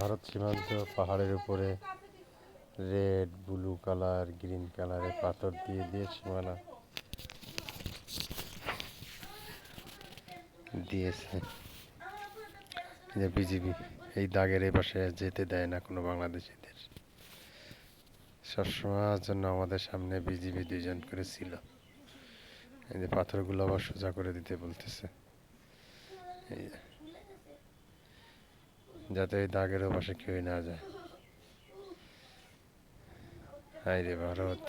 ভারত সীমান্ত পাহাড়ের উপরে রেড, ব্লু কালার, গ্রিন কালারের পাথর দিয়ে দিয়ে সীমানা দিয়েছে। যে বিজিবি, এই দাগের এই পাশে যেতে দেয় না কোনো বাংলাদেশিদের। সবসময়ের জন্য আমাদের সামনে বিজিবি দুইজন করে ছিল। এই যে পাথরগুলো আবার সোজা করে দিতে বলতেছে। এই। যাতে ওই দাগের পাশে কেউই না যায়। হাই রে ভারত।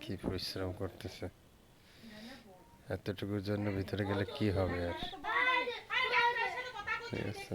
কি পরিশ্রম করতেছে। এতটুকুর জন্য ভিতরে গেলে কি হবে আর? ঠিক আছে।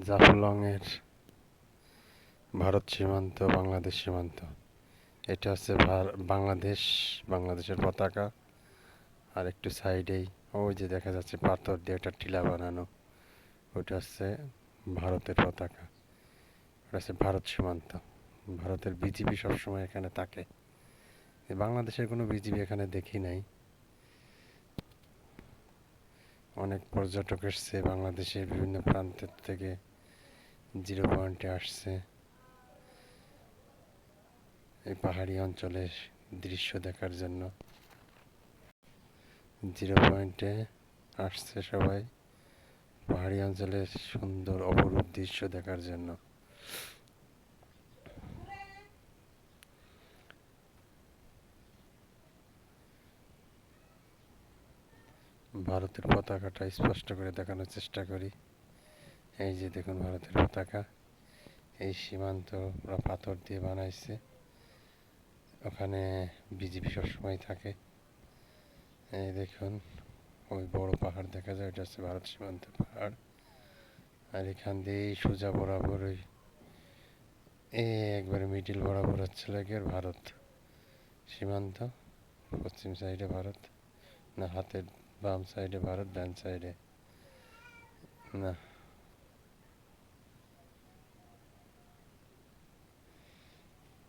জাফলংয়ের ভারত সীমান্ত, বাংলাদেশ সীমান্ত। এটা হচ্ছে বাংলাদেশ, বাংলাদেশের পতাকা। আর একটু সাইডেই ওই যে দেখা যাচ্ছে পাথর দিয়ে একটা টিলা বানানো। ওটা হচ্ছে ভারতের পতাকা। ওটা হচ্ছে ভারত সীমান্ত। ভারতের বিজিবি সবসময় এখানে থাকে। বাংলাদেশের কোনো বিজিবি এখানে দেখি নাই। অনেক পর্যটক এসছে বাংলাদেশের বিভিন্ন প্রান্তের থেকে জিরো পয়েন্টে আসছে। এই পাহাড়ি অঞ্চলের দৃশ্য দেখার জন্য। জিরো পয়েন্টে আসছে সবাই। পাহাড়ি অঞ্চলের সুন্দর অপরূপ দৃশ্য দেখার জন্য। ভারতের পতাকাটা স্পষ্ট করে দেখানোর চেষ্টা করি। এই যে দেখুন ভারতের পতাকা। এই সীমান্ত ওরা পাথর দিয়ে বানাইছে। ওখানে বিজেপি সবসময় থাকে। এই দেখুন, ওই বড় পাহাড় দেখা যায় ওটা হচ্ছে ভারত সীমান্ত পাহাড়। আর এখান দিয়ে সোজা বরাবর ওই একবারে মিডিল বরাবর হচ্ছে লাগে ভারত সীমান্ত, পশ্চিম সাইডে ভারত। না, হাতের বাম সাইডে ভারত, ডান সাইডে। না।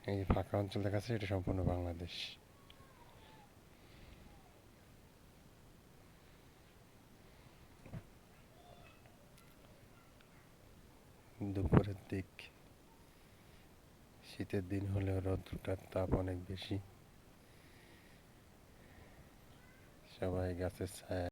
এই যে ফাঁকা অঞ্চল দেখাচ্ছে, এটা সম্পূর্ণ বাংলাদেশ। দুপুরের দিক। শীতের দিন হলেও রৌদ্রটার তাপ অনেক বেশি। সবাই গাছের ছায়া